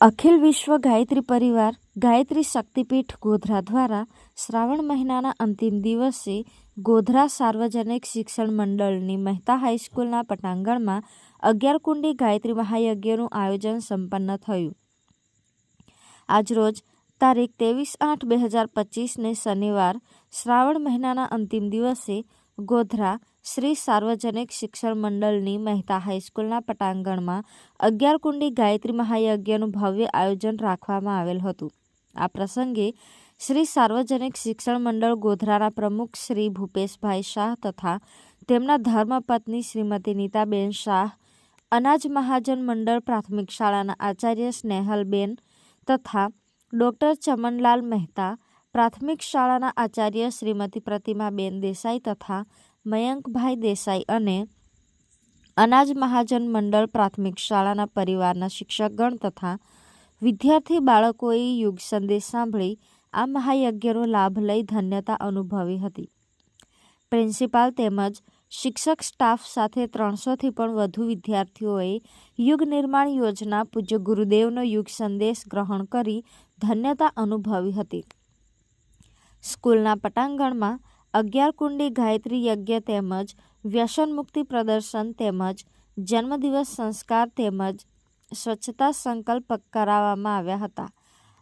અખિલ વિશ્વ ગાયત્રી પરિવાર ગાયત્રી શક્તિપીઠ ગોધરા દ્વારા શ્રાવણ મહિનાના અંતિમ દિવસે ગોધરા સાર્વજનિક શિક્ષણ મંડળની મહેતા હાઈસ્કૂલના પટાંગણમાં અગિયાર કુંડી ગાયત્રી મહાયજ્ઞનું આયોજન સંપન્ન થયું. આજરોજ તારીખ ત્રેવીસ આઠ બે હજાર પચીસને શનિવાર શ્રાવણ મહિનાના અંતિમ દિવસે ગોધરા શ્રી સાર્વજનિક શિક્ષણ મંડળની મહેતા હાઈસ્કૂલના પટાંગણમાં અગિયાર કુંડી ગાયત્રી મહાયજ્ઞનું ભવ્ય આયોજન રાખવામાં આવેલ હતું. આ પ્રસંગે શ્રી સાર્વજનિક શિક્ષણ મંડળ ગોધરાના પ્રમુખ શ્રી ભૂપેશભાઈ શાહ તથા તેમના ધર્મપત્ની શ્રીમતી નીતાબેન શાહ, અનાજ મહાજન મંડળ પ્રાથમિક શાળાના આચાર્ય સ્નેહલબેન તથા ડૉક્ટર ચમનલાલ મહેતા પ્રાથમિક શાળાના આચાર્ય શ્રીમતી પ્રતિમાબેન દેસાઈ તથા મયંકભાઈ દેસાઈ અને અનાજ મહાજન મંડળ પ્રાથમિક શાળાના પરિવારના શિક્ષકગણ તથા વિદ્યાર્થી બાળકોએ યુગ સંદેશ સાંભળી આ મહાયજ્ઞનો લાભ લઈ ધન્યતા અનુભવી હતી. પ્રિન્સિપાલ તેમજ શિક્ષક સ્ટાફ સાથે ત્રણસોથી પણ વધુ વિદ્યાર્થીઓએ યુગ નિર્માણ યોજના પૂજ્ય ગુરુદેવનો યુગ સંદેશ ગ્રહણ કરી ધન્યતા અનુભવી હતી. સ્કૂલના પટાંગણમાં અગિયાર કુંડી ગાયત્રી યજ્ઞ તેમજ વ્યસન મુક્તિ પ્રદર્શન તેમજ જન્મદિવસ સંસ્કાર તેમજ સ્વચ્છતા સંકલ્પ કરાવવામાં આવ્યા હતા.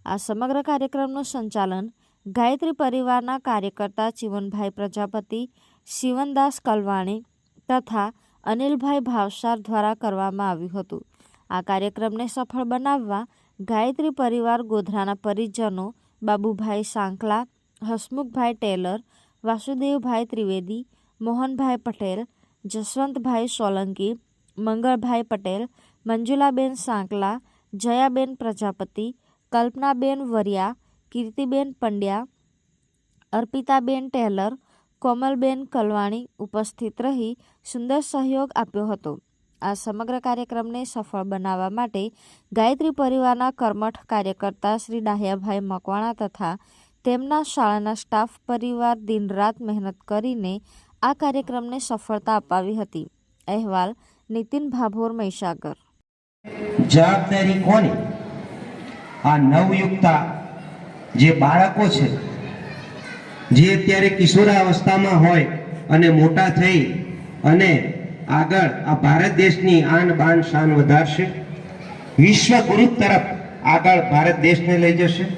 આ સમગ્ર કાર્યક્રમનું સંચાલન ગાયત્રી પરિવારના કાર્યકર્તા ચીવનભાઈ પ્રજાપતિ, શિવનદાસ કલવાણી તથા અનિલભાઈ ભાવસાર દ્વારા કરવામાં આવ્યું હતું. આ કાર્યક્રમને સફળ બનાવવા ગાયત્રી પરિવાર ગોધરાના પરિજનો બાબુભાઈ સાંકલા હસમુખભાઈ ટેલર, વાસુદેવભાઈ ત્રિવેદી, મોહનભાઈ પટેલ, જસવંતભાઈ સોલંકી, મંગળભાઈ પટેલ, મંજુલાબેન સાંકલા, જયાબેન પ્રજાપતિ, કલ્પનાબેન વરિયા, કીર્તિબેન પંડ્યા, અર્પિતાબેન ટેલર, કોમલબેન કલવાણી ઉપસ્થિત રહી સુંદર સહયોગ આપ્યો હતો. આ સમગ્ર કાર્યક્રમને સફળ બનાવવા માટે ગાયત્રી પરિવારના કર્મઠ કાર્યકર્તા શ્રી ડાહ્યાભાઈ મકવાણા તથા તેમના શાળાના સ્ટાફ પરિવાર દિનરાત મહેનત કરીને આ કાર્યક્રમને સફળતા અપાવી હતી. અહેવાલ નીતિન ભાભોર, મહીસાગર. જવાબદારી કોની? આ નવયુક્તા જે બાળકો છે, જે અત્યારે કિશોરાવસ્થામાં હોય અને મોટા થઈ અને આગળ આ ભારત દેશની આન બાન શાન વધારશે વિશ્વ ગુરુ તરફ આગળ ભારત દેશને લઈ જશે.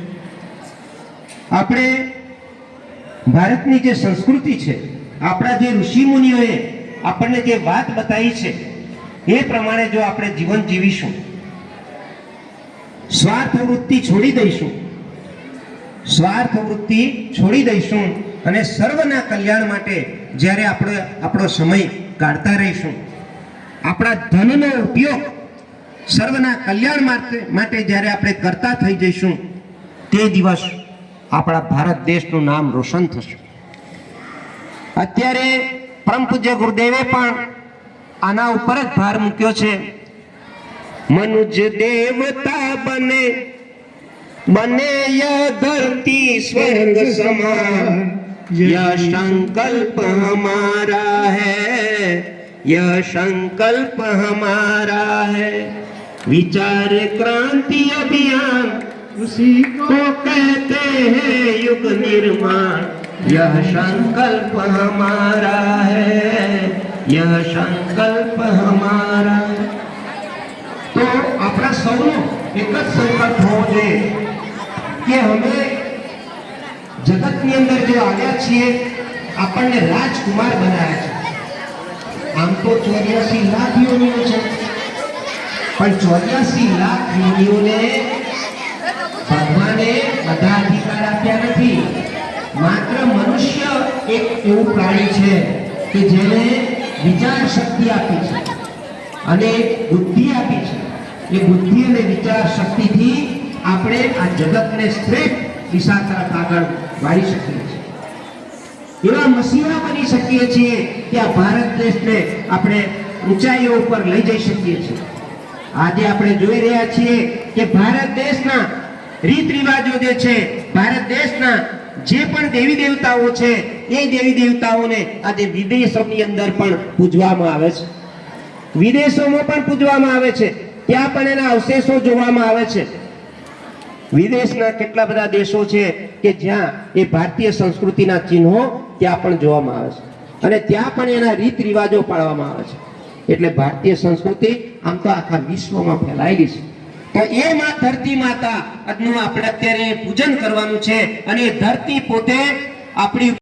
આપણે ભારતની જે સંસ્કૃતિ છે, આપણા જે ઋષિ મુનિઓએ આપણને જે વાત બતાવી છે, એ પ્રમાણે જો આપણે જીવન જીવીશું સ્વાર્થ વૃત્તિ છોડી દઈશું સ્વાર્થ વૃત્તિ છોડી દઈશું અને સર્વના કલ્યાણ માટે જ્યારે આપણે આપણો સમય કાઢતા રહીશું, આપણા ધનનો ઉપયોગ સર્વના કલ્યાણ માટે માટે જ્યારે આપણે કરતા થઈ જઈશું, તે દિવસ આપણા ભારત દેશનું નામ રોશન થશે. અત્યારે પરમ પૂજ્ય ગુરુદેવે પણ આના ઉપર જ ભાર મૂક્યો છે. મનુજ દેવતા બને બને ય ધરતી સ્વર્ગ સમાન. ય સંકલ્પ હમારા હૈ, ય સંકલ્પ હમારા હૈ. વિચાર ક્રાંતિ અભિયાન उसी को कहते हैं युग निर्माण यह संकल्प हमारा है यह संकल्प हमारा તો આપણા સૌનો એક જ સંકલ્પ હોવો જોઈએ કે અમે જગતની અંદર જો આવ્યા છીએ આપણને રાજકુમાર બનાવ્યા છે આમ તો ચોર્યાસી લાખ યોનિઓ છે પણ ચોર્યાસી લાખ યોનિઓને ભગવાને બધા અધિકાર આપ્યા નથી. માત્ર મનુષ્ય એક એવું પ્રાણી છે કે જેને વિચાર શક્તિ આપી છે અને બુદ્ધિ આપી છે. એ બુદ્ધિ અને વિચાર શક્તિથી આપણે આ જગતને શ્રેષ્ઠ દિશા તરફ આગળ વાળી શકીએ છીએ. એવા મસીહા બની શકીએ છીએ કે આ ભારત દેશને આપણે ઊંચાઈઓ ઉપર લઈ જઈ શકીએ છીએ. આજે આપણે જોઈ રહ્યા છીએ કે ભારત દેશના રીત રિવાજો જે છે, ભારત દેશના જે પણ દેવી દેવતાઓ છે, એ દેવી દેવતાઓને આજે વિદેશોની અંદર પણ પૂજવામાં આવે છે. વિદેશોમાં પણ પૂજવામાં આવે છે. ત્યાં પણ એના અવશેષો જોવામાં આવે છે. વિદેશના કેટલા બધા દેશો છે કે જ્યાં એ ભારતીય સંસ્કૃતિના ચિહ્નો ત્યાં પણ જોવામાં આવે છે. અને ત્યાં પણ એના રીત રિવાજો પાડવામાં આવે છે. એટલે ભારતીય સંસ્કૃતિ આમ તો આખા વિશ્વમાં ફેલાયેલી છે. તો એ માં ધરતી માતા નું આપણે અત્યારે પૂજન કરવાનું છે અને ધરતી પોતે આપણી